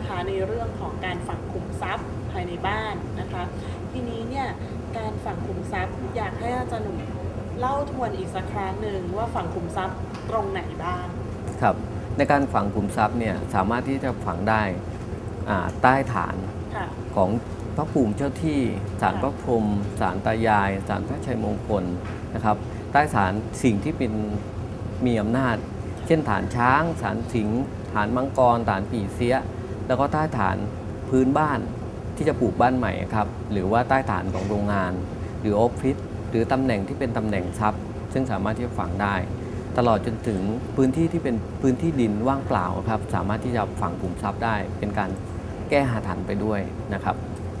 นะคะในเรื่องของการฝังขุมทรัพย์ภายในบ้านนะคะ ทีนี้เนี่ยการฝังขุมทรัพย์อยากให้อาจารย์หนุ่มเล่าทวนอีกสักครั้งหนึ่งว่าฝังขุมทรัพย์ตรงไหนบ้างครับในการฝังขุมทรัพย์เนี่ยสามารถที่จะฝังได้อ่าใต้ฐานค่ะของพระภูมิเจ้าที่ศาลพระพรหมศาลตายายศาลพระชัยมงคลนะครับ ใต้ฐานสิ่งที่เป็นมีอำนาจ เช่นฐานช้าง ฐานสิงห์ฐานมังกรฐานปีเสีย แล้วก็ใต้ฐานพื้นบ้านที่จะปลูกบ้านใหม่ครับหรือว่าใต้ฐานของโรงงาน หรือออฟฟิศหรือตำแหน่งที่เป็นตำแหน่งทรัพย์ ซึ่งสามารถที่จะฝังได้ ตลอดจนถึงพื้นที่ที่เป็นพื้นที่ดินว่างเปล่าครับสามารถที่จะฝังกลุ่มทรัพย์ได้ เป็นการแก้หาถันไปด้วยนะครับ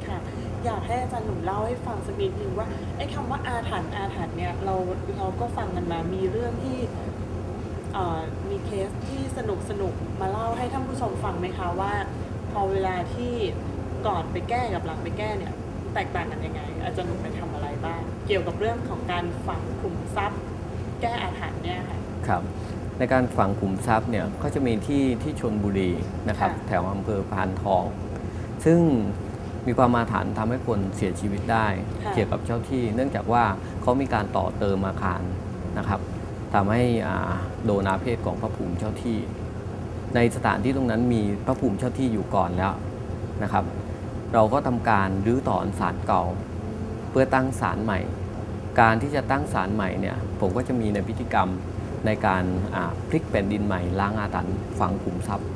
ค่ะอยากให้อาจารย์หนุ่มเล่าให้ฟังสักนิดนึงว่าไอ้คำว่าอาถรรพ์อาถรรพ์เนี่ยเราเราก็ฟังกันมามีเรื่องที่ มีเคสที่สนุกสนุกมาเล่าให้ท่านผู้ชมฟังไหมคะว่า พอเวลาที่ก่อนไปแก้กับหลังไปแก้เนี่ย แตกต่างกันยังไง อาจารย์หนุ่มไปทำอะไรบ้าง เกี่ยวกับเรื่องของการฝังขุมทรัพย์ แก้อาถรรพ์เนี่ยค่ะครับในการฝังขุมทรัพย์เนี่ยก็จะมีที่ที่ชนบุรีนะครับค่ะแถวอำเภอพานทอง ซึ่งมีความมาฐานทำให้คนเสียชีวิตได้ค่ะเกี่ยวกับเจ้าที่ เนื่องจากว่าเขามีการต่อเติมอาคารนะครับ ทำให้โดนอาเพศของพระภูมิเจ้าที่ ในสถานที่ตรงนั้นมีพระภูมิเจ้าที่อยู่ก่อนแล้วนะครับ เราก็ทำการรื้อถอนศาลเก่า เพื่อตั้งศาลใหม่ การที่จะตั้งศาลใหม่เนี่ยผมก็จะมีในพิธีกรรมในการพลิกแผ่นดินใหม่ล้างอาถรรพ์ฝังขุมทรัพย์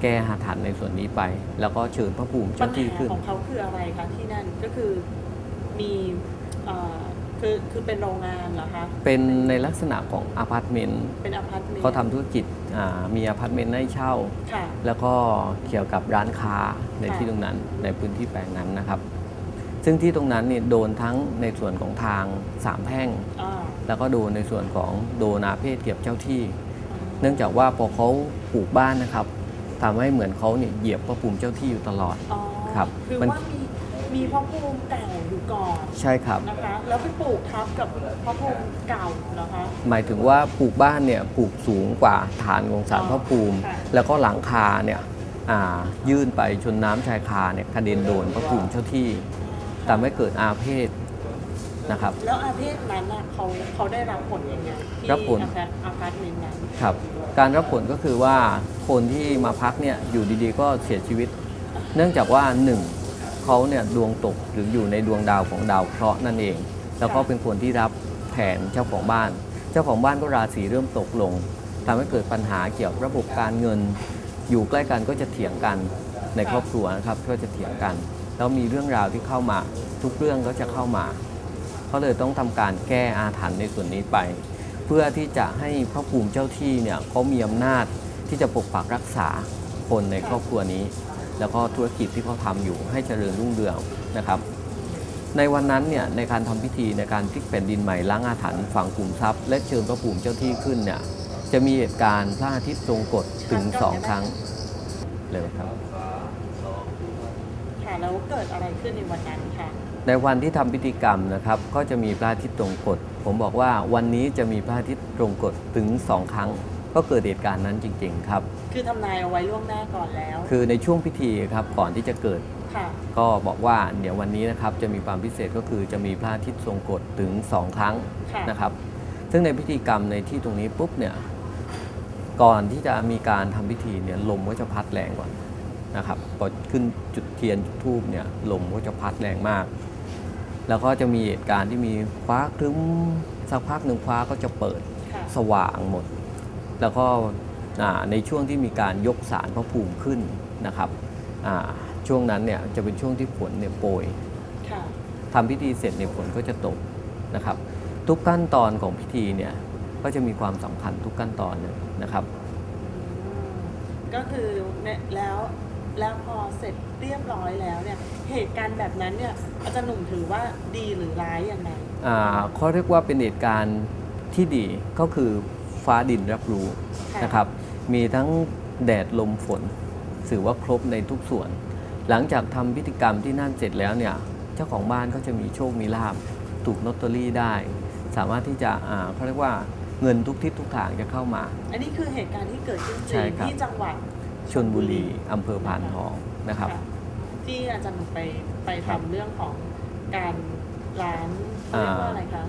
แก้อาถรรพ์ในส่วนนี้ไป แล้วก็เชิญพระภูมิเจ้าที่ขึ้นของเขาคืออะไรคะที่นั่นก็คือมีอ คือคือเป็นโรงงานเหรอคะ เป็นในลักษณะของอพาร์ตเมนต์เป็นอพาร์ตเมนต์เขาทำธุรกิจอ่ามีอพาร์ตเมนต์ให้เช่า ค่ะ แล้วก็เกี่ยวกับร้านค้าในค่ะ ที่ตรงนั้นในพื้นที่แปลงนั้นนะครับ ซึ่งที่ตรงนั้นเนี่ยโดนทั้งในส่วนของทางสามแพร่ง อ่าแล้วก็โดนในส่วนของโดนอาเพศเกี่ยวกับเจ้าที่ เนื่องจากว่าพอเขาปลูกบ้านนะครับทำให้เหมือนเขาเนี่ยเหยียบพระภูมิเจ้าที่อยู่ตลอด อ๋อครับคือมัน ว่ามี มีพระภูมิเก่าอยู่ก่อนใช่ครับ นะคะแล้วไปปลูกทับกับพระภูมิเก่าเหรอคะ หมายถึงว่าปลูกบ้านเนี่ยปลูกสูงกว่าฐานของศาลพระภูมิ ค่ะ แล้วก็หลังคาเนี่ยอ่ายื่นไปชนน้ำชายคาเนี่ยกระเด็นโดนพระภูมิเจ้าที่ทำให้เกิดอาเพศนะครับ แล้วอาเพศนั้นน่ะเขาเขาได้รับผลยังไงที่รับผล อาพาร์ตอาพาร์ตเมนต์นั้นครับการรับผลก็คือว่าคนที่มาพักเนี่ยอยู่ดีๆ ก็เสียชีวิต เนื่องจากว่าหนึ่ง เขาเนี่ยดวงตกหรืออยู่ในดวงดาวของดาวเคราะห์นั่นเอง แล้วก็เป็นคนที่รับแทนเจ้าของบ้าน เจ้าของบ้านก็ราศีเริ่มตกลงทำให้เกิดปัญหาเกี่ยวกับระบบการเงิน อยู่ใกล้กันก็จะเถียงกันในครอบครัวนะครับก็จะเถียงกัน แล้วมีเรื่องราวที่เข้ามาทุกเรื่องก็จะเข้ามาเขาเลยต้องทำการแก้อาถรรพ์ในส่วนนี้ไป เพื่อที่จะให้พระภูมิเจ้าที่เนี่ยเขามีอำนาจที่จะปกปักรักษาคนในครอบครัวนี้ แล้วก็ธุรกิจที่เขาทำอยู่ให้เจริญรุ่งเรืองนะครับในวันนั้นเนี่ยในการทำพิธีในการพลิกแผ่นดินใหม่ล้างอาถรรพ์ฝังกลุ่มทรัพย์ และเชิญพระภูมิเจ้าที่ขึ้นเนี่ยจะมีเหตุการณ์พระอาทิตย์ทรงกฎถึงสองครั้งเลยครับค่ะแล้วเกิดอะไรขึ้นในวันนั้นค่ะในวันที่ทำพิธีกรรมนะครับก็จะมีพระอาทิตย์ตรงกฎผมบอกว่าวันนี้จะมีพระอาทิตย์ตรงกฎถึงสองครั้ง ก็เกิดเหตุการณ์นั้นจริง ๆ ครับ คือทำนายเอาไว้ล่วงหน้าก่อนแล้ว คือในช่วงพิธีครับก่อนที่จะเกิด ค่ะ ก็บอกว่าเดี๋ยววันนี้นะครับจะมีความพิเศษก็คือจะมีพระอาทิตย์ทรงกฎถึงสองครั้งค่ะ นะครับ ซึ่งในพิธีกรรมในที่ตรงนี้ปุ๊บเนี่ยก่อนที่จะมีการทำพิธีเนี่ยลมก็จะพัดแรงก่อนนะครับพอขึ้นจุดเทียนจุดทูบเนี่ยลมก็จะพัดแรงมาก แล้วก็จะมีเหตุการณ์ที่มีฟ้าครึ้มสักพักหนึ่งฟ้าก็จะเปิด ค่ะ สว่างหมด แล้วก็อ่าในช่วงที่มีการยกสารพระภูมิขึ้นนะครับอ่าช่วงนั้นเนี่ยจะเป็นช่วงที่ฝนเนี่ยโปรยค่ะทำพิธีเสร็จเนี่ยฝนก็จะตกนะครับ ทุกขั้นตอนของพิธีเนี่ยก็จะมีความสำคัญทุกขั้นตอนเลยนะครับอืมก็คือเนี่ยแล้วแล้วพอเสร็จเรียบร้อยแล้วเนี่ยเหตุการณ์แบบนั้นเนี่ยอาจารย์หนุ่มถือว่าดีหรือร้ายยังไงอ่าเขาเรียกว่าเป็นเหตุการณ์ที่ดีก็คือ ฟ้าดินรับรู้ค่ะนะครับ มีทั้งแดดลมฝนถือว่าครบในทุกส่วน หลังจากทำพิธีกรรมที่นั่นเสร็จแล้วเนี่ยเจ้าของบ้านก็จะมีโชคมีลาบถูกลอตเตอรี่ได้ สามารถที่จะอ่าเขาเรียกว่าเงินทุกทิศทุกทางจะเข้ามา อันนี้คือเหตุการณ์ที่เกิดขึ้นจใช่ริงครับที่จังหวัดชนบุรีอำเภอพานทองนะครับค่ะที่อาจารย์หนุ่มไปไปครับทำเรื่องของการล้างเขาเรียกว่าอะไรคะ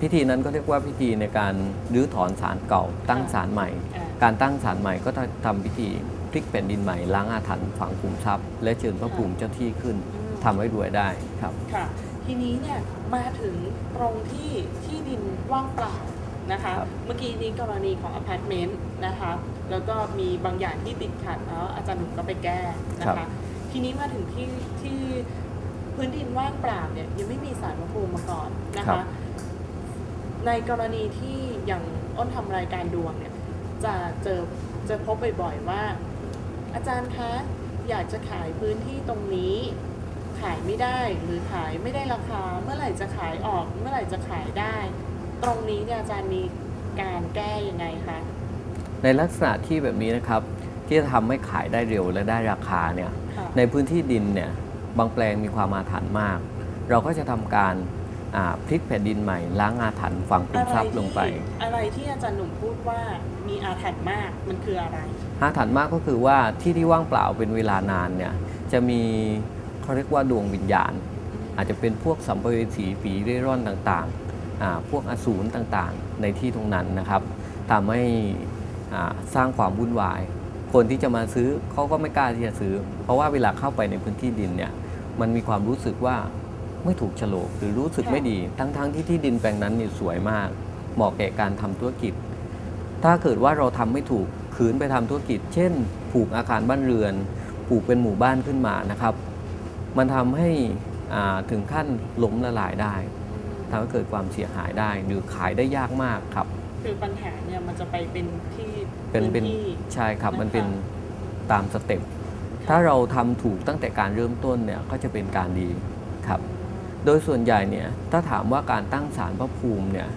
พิธีนั้นก็เรียกว่าพิธีในการรื้อถอนศาลเก่า ตั้งค่ะศาลใหม่อ่าการตั้งศาลใหม่ก็จะทำพิธีพลิกแผ่นดินใหม่ล้างอาถรรพ์ฝังภูมิทรัพย์ และเชิญพระภูมิเจ้าที่ขึ้นอืมทำให้รวยได้ครับค่ะทีนี้เนี่ยมาถึงตรงที่ที่ดินว่างเปล่านะคะครับเมื่อกี้นี้กรณีของอพาร์ตเมนต์นะคะแล้วก็มีบางอย่างที่ติดขัดแล้วอาจารย์หนุ่มก็ไปแก้นะคะทีนี้มาถึงที่ที่พื้นดินว่างเปล่าเนี่ยยังไม่มีสารพระภูมิมาก่อนนะครัคะบ ในกรณีที่อย่างอ้นทำรายการดวงเนี่ย จะเจอเจะพบบ่อยๆว่า อาจารย์คะอยากจะขายพื้นที่ตรงนี้ ขายไม่ได้หรือขายไม่ได้ราคา เมื่อไหร่จะขายออก เมื่อไหร่จะขายได้ ตรงนี้เนี่ยอาจารย์มีการแก้ยังไงคะในลักษณะที่แบบนี้นะครับ ที่จะทำให้ขายได้เร็วและได้ราคาเนี่ยค่ะในพื้นที่ดินเนี่ยบางแปลงมีความอาถรรพ์มาก เราก็จะทำการอ่า พลิกแผ่นดินใหม่ล้างอาถรรพ์ฝังภูมิทรัพย์ลงไป อะไรที่อาจารย์หนุ่มพูดว่ามีอาถรรพ์มากมันคืออะไรอาถรรพ์มากก็คือว่าที่ที่ว่างเปล่าเป็นเวลานานเนี่ยจะมีเขาเรียกว่าดวงวิญญาณ อาจจะเป็นพวกสัมภเวสีผีเร่ร่อนต่างๆอ่าพวกอสูรต่างๆ ในที่ตรงนั้นนะครับทำให้อ่าสร้างความวุ่นวาย คนที่จะมาซื้อเขาก็ไม่กล้าที่จะซื้อ เพราะว่าเวลาเข้าไปในพื้นที่ดินเนี่ยมันมีความรู้สึกว่า ไม่ถูกโฉลกหรือรู้สึกค่ะไม่ดี ทั้งๆที่ที่ดินแปลงนั้นเนี่ยสวยมาก เหมาะแก่การทำธุรกิจ ถ้าเกิดว่าเราทำไม่ถูกขืนไปทำธุรกิจ เช่น ปลูกอาคารบ้านเรือน ปลูกเป็นหมู่บ้านขึ้นมานะครับ มันทำให้อ่าถึงขั้นล้มละลายได้ทำให้เกิดความเสียหายได้ หรือขายได้ยากมากครับ คือปัญหาเนี่ยมันจะไปเป็นที่เป็นพื้เป็นที่ใช่ครับนะคะมันเป็นตามสเต็ปถ้าเราทำถูกตั้งแต่การเริ่มต้นเนี่ยก็จะเป็นการดีครับ โดยส่วนใหญ่เนี่ยถ้าถามว่าการตั้งศาลพระภูมิเนี่ย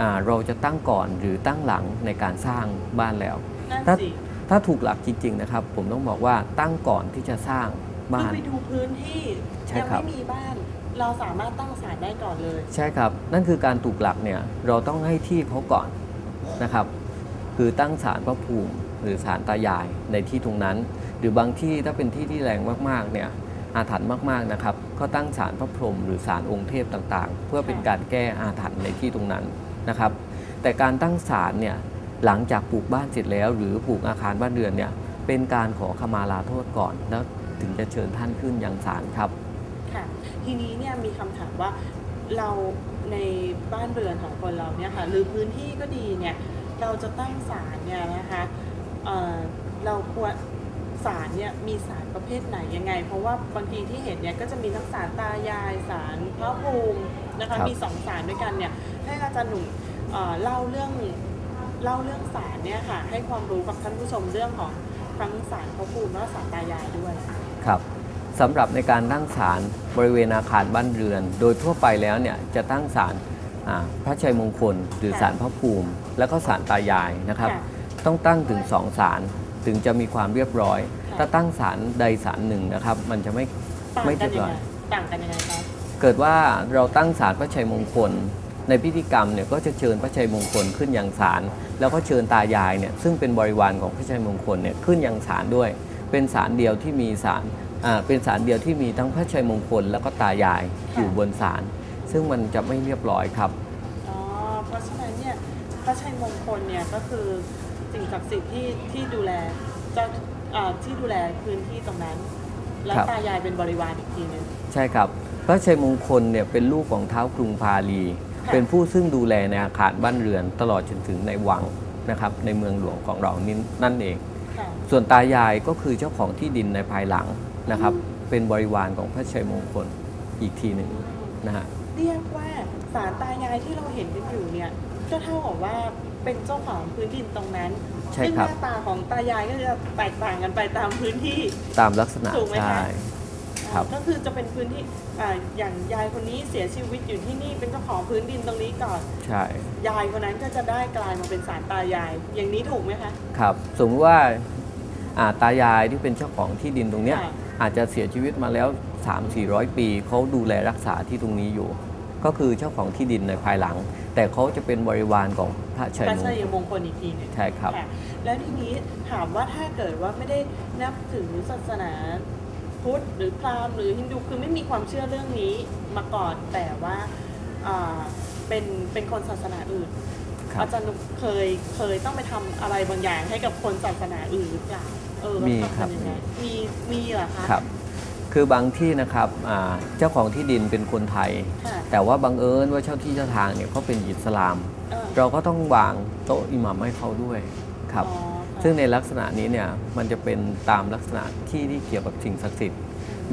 อ่าเราจะตั้งก่อนหรือตั้งหลังในการสร้างบ้านแล้วนั่นถ้าสิถ้าถูกหลักจริงๆนะครับ ผมต้องบอกว่าตั้งก่อนที่จะสร้างคือบ้านไปดูพื้นที่ใช่ยังครับไม่มีบ้านเราสามารถตั้งศาลได้ก่อนเลย ใช่ครับ นั่นคือการถูกหลักเนี่ยเราต้องให้ที่เขาก่อนนะครับ คือตั้งศาลพระภูมิ หรือศาลตายายในที่ตรงนั้น หรือบางที่ถ้าเป็นที่ที่แรงมากๆเนี่ยอาถรรพ์มากๆนะครับ ก็ตั้งศาลพระพรหมหรือศาลองค์เทพต่างๆ เพื่อเป็นการแก้อาถรรพ์ในที่ตรงนั้นนะครับ แต่การตั้งศาลเนี่ยหลังจากปลูกบ้านเสร็จแล้ว หรือปลูกอาคารบ้านเรือนเนี่ยเป็นการขอขมาลาโทษก่อนแล้วถึงจะเชิญท่านขึ้นยังศาลครับค่ะทีนี้เนี่ยมีคำถามว่าเราในบ้านเรือนของคนเราเนี่ยค่ะหรือพื้นที่ก็ดีเนี่ยเราจะตั้งศาลเนี่ยนะคะเอ่อเราควรศาลเนี่ยมีศาลประเภทไหนยังไง เพราะว่าบางทีที่เห็นเนี่ยก็จะมีทั้งศาลตายายศาลพระภูมินะคะครับมีสองศาลด้วยกันเนี่ยให้อาจารย์หนุ่มเอ่อเล่าเรื่องเล่าเรื่องศาลเนี่ยค่ะให้ความรู้กับท่านผู้ชมเรื่องของทั้งศาลพระภูมิและศาลตายายด้วยครับสำหรับในการตั้งศาลบริเวณอาคารบ้านเรือน โดยทั่วไปแล้วเนี่ยจะตั้งศาลอ่าพระชัยมงคล หรือค่ะศาลพระภูมิ แล้วก็ศาลตายายนะครับค่ะต้องตั้งถึงสองศาล ถึงจะมีความเรียบร้อยค่ะถ้าตั้งศาลใดศาลหนึ่งนะครับ มันจะไม่ต่างไม่กัเรีนยบยัร้งอยไงต่างกันยังไงคะเกิดว่าเราตั้งศาลพระชัยมงคล ในพิธีกรรมเนี่ยก็จะเชิญพระชัยมงคลขึ้นยังศาลแล้วก็เชิญตายายเนี่ยซึ่งเป็นบริวารของพระชัยมงคลเนี่ยขึ้นยังศาลด้วย เป็นศาลเดียวที่มีศาลอ่าเป็นศาลเดียวที่มีทั้งพระชัยมงคล แล้วก็ตายายอยู่บนศาลซึ่งมันจะไม่เรียบร้อยครับ อ๋อ เพราะฉะนั้นเนี่ยพระชัยมงคลเนี่ยก็คือ สิ่งศักดิ์สิทธิ์ที่ที่ดูแลเจ้าอ่าที่ดูแลพื้นที่ตรงนั้น แล้วครับ ตายายเป็นบริวารอีกทีหนึง ใช่ครับ พระชัยมงคลเนี่ยเป็นลูกของเท้าวกรุงพาลี ค่ะ เป็นผู้ซึ่งดูแลในอาคารบ้านเรือนตลอดจนถึงในวังนะครับในเมืองหลวงของเรานี่นั่นเอง ค่ะ ส่วนตายายก็คือเจ้าของที่ดินในภายหลังนะครับ เป็นบริวารของพระชัยมงคลอีกทีหนึ่งนะฮะ เรียกว่าสารตายายที่เราเห็นกันอยู่เนี่ย ก็เท่ากับว่าเป็นเจ้าของพื้นดินตรงนั้นใช่ซึ่งครับหน้าตาของตายายก็จะแตกต่างกันไปตามพื้นที่ ตามลักษณะถูกไหมคะ ใช่ ครับ ก็คือจะเป็นพื้นที่อ่าอย่างยายคนนี้เสียชีวิตอยู่ที่นี่เป็นเจ้าของพื้นดินตรงนี้ก่อน ใช่ ยายคนนั้นก็จะได้กลายมาเป็นสารตายาย อย่างนี้ถูกไหมคะ ครับสมมติว่าอ่าตายายที่เป็นเจ้าของที่ดินตรงเนี้ยค่ะ อาจจะเสียชีวิตมาแล้ว 3 4 0 0 ปี เขาดูแลรักษาที่ตรงนี้อยู่ ก็คือเจ้าของที่ดินในภายหลัง แแต่เขาจะเป็นบริวารของพระชัยพระมงชัคยลมงคลอีกทีหนึงใช่ครับค่ะแล้วทีนี้ถามว่าถ้าเกิดว่าไม่ได้นับถือศาสนาพุทธหรือพราหมณ์หรือฮินดูคือไม่มีความเชื่อเรื่องนี้มาก่อนแต่ว่าอ่าเป็นเป็นคนศาสนาอื่น ครับ อาจารย์นุเคยเคยต้องไปทำอะไรบางอย่างให้กับคนศาสนาอื่นหรือเปล่าเออมีแล้วครับทำยังไงมีมีเหรอคะครับ คือบางที่นะครับอ่าเจ้าของที่ดินเป็นคนไทยค่ะแต่ว่าบังเอิญว่าเจ้าที่เจ้าทางเนี่ยเขาเป็นอิสลามเออเราก็ต้องวางโต๊ะอิหมัมให้เขาด้วยครับอ๋อค่ะซึ่งในลักษณะนี้เนี่ยมันจะเป็นตามลักษณะที่ที่เกี่ยวกับสิ่งศักดิ์สิทธิ์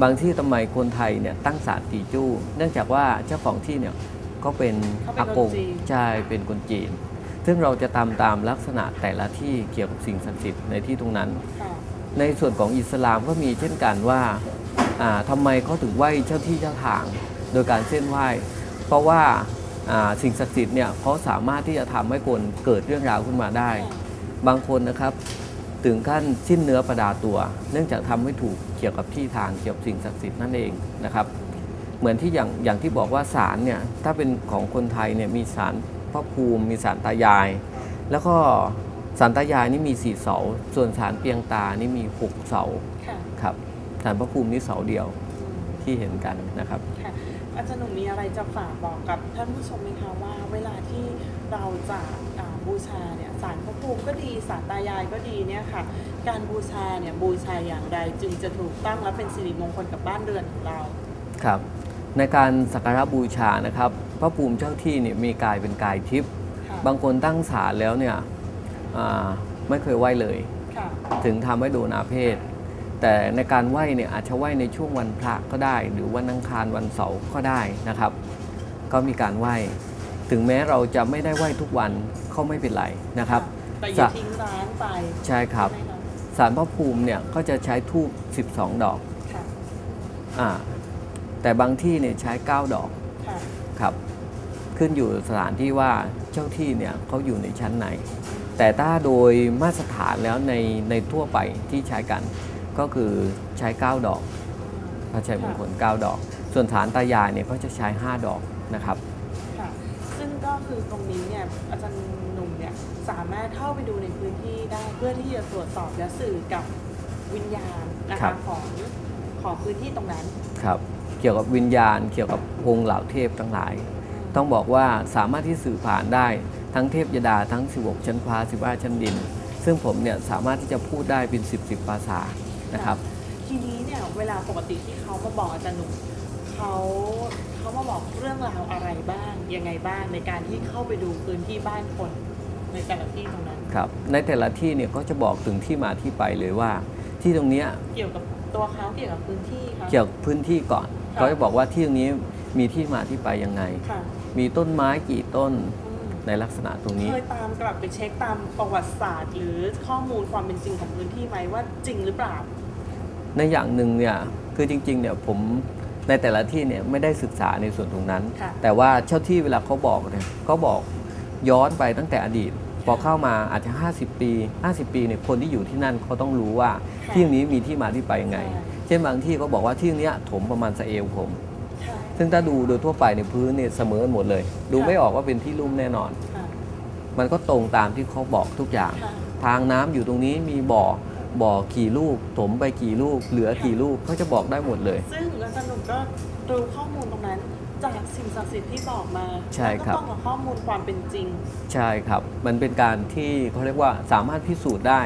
บางที่ทำไมคนไทยเนี่ยตั้งศาลตีจู้ เนื่องจากว่าเจ้าของที่เนี่ยก็เป็นเขาเป็นอากงคนจีนใช่เป็นคนจีน ซึ่งเราจะตามตามลักษณะแต่ละที่เกี่ยวกับสิ่งศักดิ์สิทธิ์ในที่ตรงนั้นค่ะในส่วนของอิสลามก็มีเช่นกันว่า อ่าทำไมเขาถึงไหว้เจ้าที่เจ้าทาง โดยการเส้นไหว้ เพราะว่าอ่าสิ่งศักดิ์สิทธิ์เนี่ยเขาสามารถที่จะทำให้คนเกิดเรื่องราวขึ้นมาได้ บางคนนะครับถึงขั้นสิ้นเนื้อประดาตัว เนื่องจากทำไม่ถูกเกี่ยวกับที่ทางเกี่ยวกับสิ่งศักดิ์สิทธิ์นั่นเองนะครับเหมือนที่อย่างอย่างที่บอกว่าศาลเนี่ยถ้าเป็นของคนไทยเนี่ยมีศาลพระภูมิมีศาลตายาย แล้วก็ศาลตายายนี่มีสี่เสา ส่วนศาลเปียงตานี่มีหกเสาค่ะครับ ศาลพระภูมินี่เสาเดียวที่เห็นกันนะครับค่ะอาจารย์หนุ่มมีอะไรจะฝากบอกกับท่านผู้ชมไหมคะว่า เวลาที่เราจะอ่าบูชาเนี่ยสารพระภูมิก็ดีสารตายายก็ดีเนี่ยค่ะ การบูชาเนี่ยบูชาอย่างไรจึงจะถูกต้องและเป็นสิริมงคลกับบ้านเรือนของเราครับ ในการสักการะบูชานะครับ พระภูมิเจ้าที่เนี่ยมีกายเป็นกายทิพย์ค่ะบางคนตั้งศาลแล้วเนี่ยอ่าไม่เคยไหว้เลยค่ะถึงทำให้โดนอาเพศ แต่ในการไหว้เนี่ยอาจจะไหว้ในช่วงวันพระก็ได้ หรือวันอังคารวันเสาร์ก็ได้นะครับ ก็มีการไหว้ ถึงแม้เราจะไม่ได้ไหว้ทุกวันก็ไม่เป็นไรนะครับแต่อย่าจะทิ้งร้านไปใช่ครับใช่ไหมะสารพระภูมิเนี่ยก็จะใช้ทูบ12 ดอกค่ะอ่าแต่บางที่เนี่ยใช้ 9 ดอกค่ะครับ ขึ้นอยู่สถานที่ว่าเจ้าที่เนี่ยเขาอยู่ในชั้นไหน แต่ถ้าโดยมาตรฐานแล้วในในทั่วไปที่ใช้กัน ก็คือใช้ 9 ดอกพระชัยมงคล 9 ดอก ส่วนฐานตายายเนี่ยก็จะใช้ 5 ดอกนะครับค่ะซึ่งก็คือตรงนี้เนี่ยอาจารย์หนุ่มเนี่ยสามารถเข้าไปดูในพื้นที่ได้เพื่อที่จะตรวจสอบและสื่อกับวิญญาณนะครัคะบของของพื้นที่ตรงนั้นครับเกี่ยวกับวิญญาณเกี่ยวกับองค์เหล่าเทพทั้งหลาย ต้องบอกว่าสามารถที่สื่อผ่านได้ทั้งเทพยดาทั้ง 16 ชั้นฟ้า 15 ชั้นดิน ซึ่งผมเนี่ยสามารถที่จะพูดได้เป็น 10 10 ภาษา นะครับทีนี้เนี่ยเวลาปกติที่เขามาบอกอาจารย์หนุ่มเขาเขามาบอกเรื่องราวอะไรบ้างยังไงบ้างในการที่เข้าไปดูพื้นที่บ้านคนในแต่ละที่ตรงนั้นครับในแต่ละที่เนี่ยก็จะบอกถึงที่มาที่ไปเลยว่า ที่ตรงเนี้ยเกี่ยวกับตัวเขาเกี่ยวกับพื้นที่คะเกี่ยวกับพื้นที่ก่อนค่ะเขาจะบอกว่าที่ตรงนี้มีที่มาที่ไปยังไงค่ะมีต้นไม้กี่ต้นอืมในลักษณะตรงนี้เคยตามกลับไปเช็คตามประวัติศาสตร์ หรือข้อมูลความเป็นจริงของพื้นที่ไหมว่าจริงหรือเปล่า ในอย่างหนึ่งเนี่ยคือจริงๆเนี่ยผมในแต่ละที่เนี่ยไม่ได้ศึกษาในส่วนตรงนั้น ค่ะ แต่ว่าเจ้าที่เวลาเขาบอกเนี่ยก็บอกย้อนไปตั้งแต่อดีต พอเข้ามาอาจจะ 50 ปี 50 ปีเนี่ยคนที่อยู่ที่นั่นเขาต้องรู้ว่าค่ะที่ตรงนี้มีที่มาที่ไปยังไงใช่เช่นบางที่เขาบอกว่าที่ตรงเนี้ยถมประมาณสะเอวผม ค่ะซึ่งถ้าดูโดยทั่วไปในยพื้นเนี่ยเสมอกันหมดเลย ดูไม่ออกว่าเป็นที่ลุ่มแน่นอน ค่ะ มันก็ตรงตามที่เขาบอกทุกอย่าง ค่ะ ทางน้ำอยู่ตรงนี้มีบ่อ บ่อกี่ลูก ถมไปกี่ลูก เหลือกี่ลูกเขาจะบอกได้หมดเลย ซึ่งอาจารย์หนุ่มก็รู้ข้อมูลตรงนั้นจากสิ่งศักดิ์สิทธิ์ที่บอกมาใช่ครับแล้วก็ต้องกับข้อมูลความเป็นจริง ใช่ครับ มันเป็นการที่เขาเรียกว่าสามารถพิสูจน์ได้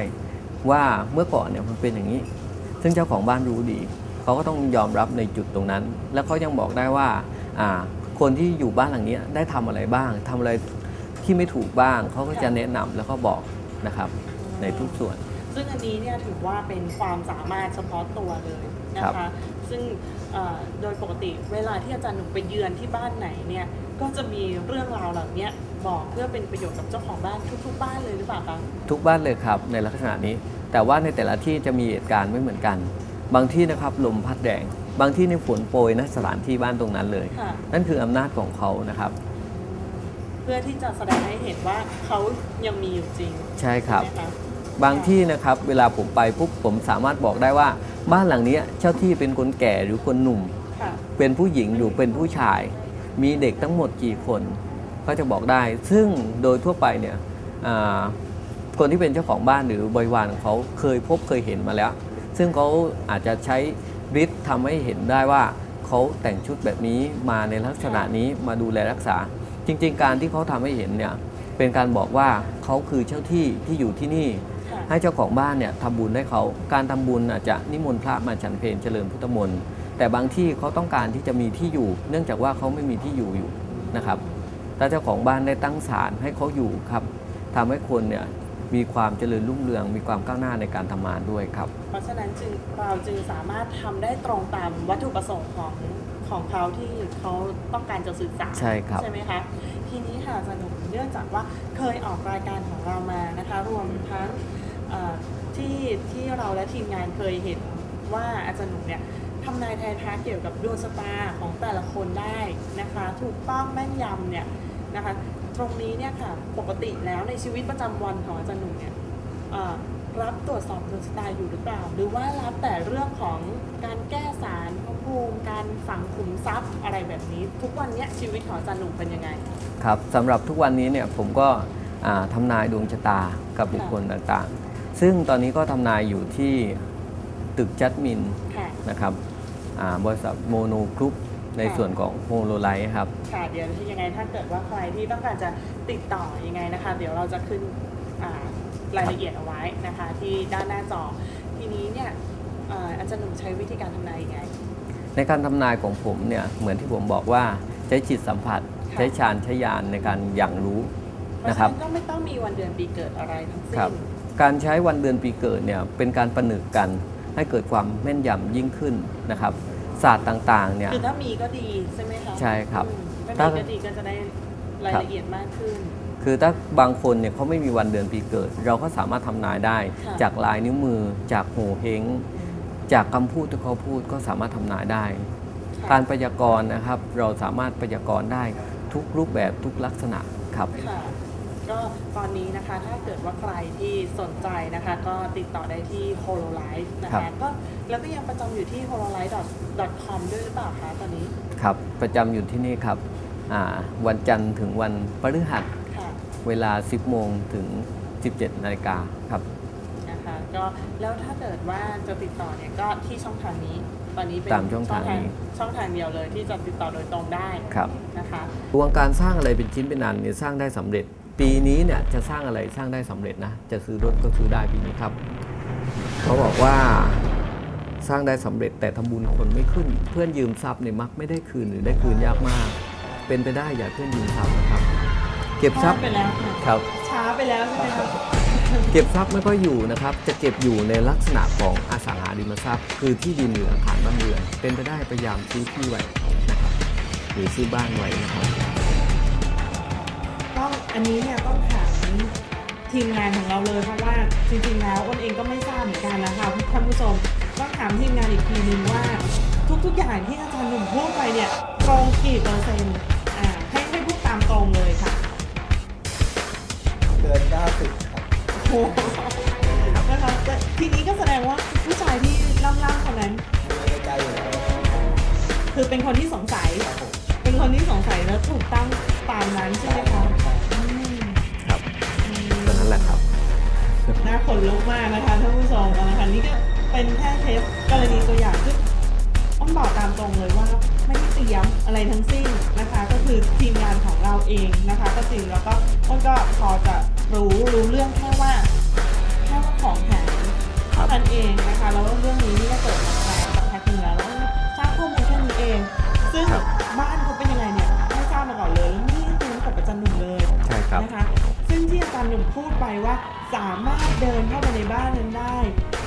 ว่าเมื่อก่อนเนี่ยมันเป็นอย่างนี้ ซึ่งเจ้าของบ้านรู้ดีเขาก็ต้องยอมรับในจุดตรงนั้น แล้วเขายังบอกได้ว่าอ่าคนที่อยู่บ้านหลังเนี้ยได้ทำอะไรบ้างทำอะไรที่ไม่ถูกบ้างเขาก็จะแนะนำแล้วก็บอกนะครับในทุกส่วน ซึ่งอันนี้เนี่ยถือว่าเป็นความสามารถเฉพาะตัวเลยนะครัคะบซึ่งเอ่อโดยปกติเวลาที่อาจารย์หนุ่มไปเยือนที่บ้านไหนเนี่ยก็จะมีเรื่องราวเหล่านี้บอกเพื่อเป็นประโยชน์กับเจ้าของบ้านทุกๆบ้านเลยหรือเปล่าคะทุกบ้านเลยครับในลักษณะนี้ แต่ว่าในแต่ละที่จะมีเหตุการณ์ไม่เหมือนกัน บางที่นะครับลมพัดแรงบางที่ในฝนโปรยนะสถานที่บ้านตรงนั้นเลยค่ะนั่นคืออำนาจของเขานะครับ เพื่อที่จะแสดงให้เห็นว่าเขายังมีอยู่จริง ใช่ครับใช่ไหมคะ บางที่นะครับเวลาผมไปปุ๊บผมสามารถบอกได้ว่า บ้านหลังเนี้ยเจ้าที่เป็นคนแก่หรือคนหนุ่มค่ะเป็นผู้หญิงหรือเป็นผู้ชาย มีเด็กทั้งหมดกี่คนก็จะบอกได้ ซึ่งโดยทั่วไปเนี่ยอ่าคนที่เป็นเจ้าของบ้านหรือบริวารของเขาเคยพบเคยเห็นมาแล้ว ซึ่งเขาอาจจะใช้ฤทธิ์ทำให้เห็นได้ว่าเขาแต่งชุดแบบนี้มาในลักษณะนี้มาดูแลรักษา จริง ๆ การที่เขาทำให้เห็นเนี่ยเป็นการบอกว่าเขาคือเจ้าที่ที่อยู่ที่นี่ค่ะ ให้เจ้าของบ้านเนี่ยทำบุญให้เขาการทำบุญอาจจะนิมนต์พระมาฉันเพลเจริญพุทธมนต์แต่บางที่เขาต้องการที่จะมีที่อยู่ เนื่องจากว่าเขาไม่มีที่อยู่อยู่นะครับถ้าเจ้าของบ้านได้ตั้งศาลให้เขาอยู่ครับทำให้คนเนี่ยมีความเจริญรุ่งเรือง มีความก้าวหน้าในการทำงานด้วยครับ เพราะฉะนั้นจึงเราจึงสามารถทำได้ตรงตามวัตถุประสงค์ของของเขาที่เขาต้องการจะสื่อสารใช่ครับใช่ไหมคะทีนี้ค่ะอาจารย์หนุ่มเนื่องจากว่าเคยออกรายการของเรามานะคะ รวมทั้งเอ่อ ที่ที่เราและทีมงานเคยเห็นว่าอาจารย์หนุ่มเนี่ยทำนายทายทักเกี่ยวกับดวงชะตาของแต่ละคนได้นะคะ ถูกต้องแม่นยำเนี่ยนะคะตรงนี้เนี่ยค่ะปกติแล้วในชีวิตประจำวันของอาจารย์หนุ่มเนี่ยรับตรวจสอบดวงชะตาอยู่หรือเปล่า หรือว่ารับแต่เรื่องของการแก้สารพระภูมิการฝังขุมทรัพย์อะไรแบบนี้ ทุกวันเนี้ยชีวิตของอาจารย์หนุ่มเป็นยังไง ครับสำหรับทุกวันนี้เนี่ยผมก็อ่าทำนายดวงชะตากับบุคคลต่างๆ ซึ่งตอนนี้ก็ทำนายอยู่ที่ตึกจัดมินค่ะ นะครับอ่าบริษัทโมโนกรุ๊ปในค่ะ ส่วนของโฮโลไลท์ครับ ค่ะเดี๋ยวที่ยังไงถ้าเกิดว่าใครที่ต้องการจะติดต่อยังไงนะคะ เดี๋ยวเราจะขึ้นอ่ารายละเอียดเอาไว้นะคะ ที่ด้านหน้าจอทีนี้เนี่ยเอ่ออาจารย์หนุ่มใช้วิธีการทำนายยังไง ในการทำนายของผมเนี่ยเหมือนที่ผมบอกว่าใช้จิตสัมผัส ค่ะ ใช้ฌานใช้ญาณในการอย่างรู้ เพราะนะฉะครับนั้นก็ไม่ต้องมีวันเดือนปีเกิดอะไรทั้งสิ้ครับน การใช้วันเดือนปีเกิดเนี่ยเป็นการประนึกกันให้เกิดความแม่นยำยิ่งขึ้นนะครับศาสตร์ต่างๆเนี่ยคือถ้ามีก็ดีใช่ไหมคะใช่ครับอืมถ้าถ้ามีก็ดีก็จะได้รายครับละเอียดมากขึ้น คือถ้าบางคนเนี่ยเขาไม่มีวันเดือนปีเกิด เราก็สามารถทำนายได้ค่ะจากลายนิ้วมือ จากโหเฮงจากคำพูดที่เขาพูดก็สามารถทำนายได้ค่ะการพยากรณ์นะครับ เราสามารถพยากรณ์ได้ทุกรูปแบบทุกลักษณะครับค่ะ ก็ตอนนี้นะคะ ถ้าเกิดว่าใครที่สนใจนะคะ ก็ติดต่อได้ที่ hololive นะครัคะบ ก็แล้วก็ยังประจำอยู่ที่ hololive.com ด้วยหรือเปล่าคะตอนนี้ครับ ประจำอยู่ที่นี่ครับอ่าวันจันทร์ถึงวันพฤหัสค่ะ เวลา 10 โมงถึง 17 นาฬิกาครับ นะคะก็แล้วถ้าเกิดว่าจะติดต่อเนี่ยก็ที่ช่องทางนี้ ตอนนี้เป็นตามช่องทางนี้ ช่องทางเดียวเลยที่จะติดต่อโดยตรงได้ครับ นะคะ ดวงการสร้างอะไรเป็นชิ้นเป็นอันเนี่ยสร้างได้สำเร็จ ปีนี้เนี่ยจะสร้างอะไรสร้างได้สำเร็จนะ จะซื้อรถก็ซื้อได้ปีนี้ครับ เขาบอกว่าสร้างได้สำเร็จแต่ทำบุญคนไม่ขึ้น เพื่อนยืมทรัพย์เนี่ยมักไม่ได้คืนหรือได้คืนยากมาก เป็นไปได้อย่าเพื่อนยืมทรัพย์นะครับ เก็บทรัพย์ไปแล้วค่ะครับช้าไปแล้วใช่ไหมคะเก็บทรัพย์ไม่ค่อยอยู่นะครับ จะเก็บอยู่ในลักษณะของอสังหาริมทรัพย์ คือที่ดินหรืออาคารบ้านเรือนเป็นไปได้พยายามซื้อที่ไว้นะครับหรือซื้อบ้านไว้นะครับต้ องอันนี้เนี่ยต้องถามทีมงานของเราเลยเพราะว่าจริงๆแล้วอ้นเองก็ไม่ทราบเหมือนกันนะคะท่านผู้ชมต้องถามทีมงานอีกทีนึงว่า ทุกๆอย่างที่อาจารย์หนุ่มพูดไปเนี่ยตรงกี่เปอร์เซ็นต์อ่าให้ให้พูดตามตรงเลยค่ะเกิน90ครับโอ้โหนะคะแต่ทีนี้ก็แสดงว่าผู้ชายที่ล่ำๆคนนั้นมีในใจอยู่แล้วคือเป็นคนที่สงสัย ครับผมเป็นคนที่สงสัยแล้วถูกตั้งตามนั้นใช่ไหมคะ น่าขนลุกมากนะคะท่านผู้ชมเอาละค่ะนี่ก็เป็นแค่เทสกรณีตัวอย่างซึ่งอ้อมบอกตามตรงเลยว่าไม่ได้เตรียมอะไรทั้งสิ้นนะคะ ก็คือทีมงานของเราเองนะคะ ก็จริงแล้วก็อ้นก็พอจะรู้รู้เรื่องแค่ว่าแค่ว่าของแถมครัเท่าบนั้นเองนะคะแล้วเรื่องนี้นี่ก็เกิดมาจากแพ็คหนึ่งแล้วแล้วทราบข้อมูลแค่นี้เอง ซึ่งครับบ้านเขาเป็นยังไงเนี่ยไม่ทราบมาก่อนเลยแล้วไม่ได้เตรียมกับอาจารย์หนุ่มเลยใช่ครับนะคะซึ่งที่อาจารย์หนุ่มพูดไปว่า สามารถเดินเข้าไปในบ้านนั้นได้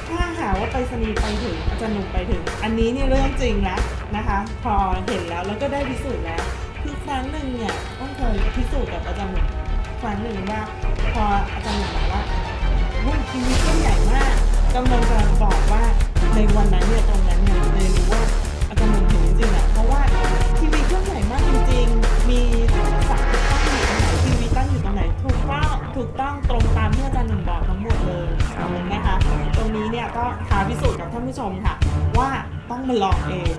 ถ้าหาว่าไปสนีไปถึงอาจารย์หนุ่มไปถึง อันนี้เนี่ยเรื่องจริงแล้วนะคะ พอเห็นแล้วแล้วก็ได้พิสูจน์แล้วคือครั้งหนึ่งเนี่ยต้องเคยพิสูจน์กับอาจารย์หนุ่มครั้งหนึ่งว่า พออาจารย์หนุ่มบอกว่าหุ้ยทีวีเครื่องใหญ่มากกำลังจะบอกว่าในวันนั้นเนี่ยตรงนั้นเนี่ยเลยรู้ว่าอาจารย์หนุ่มเห็นจริงๆอะเพราะว่าทีวีเครื่องใหญ่มากจริงๆ มีสายตั้งอยู่ตรงไหนทีวีตั้งอยู่ตรงไหนถูกต้องถูกต้องตรง ก็ท้าพิสูจน์กับท่านผู้ชมค่ะ ว่าต้องมาลองเอง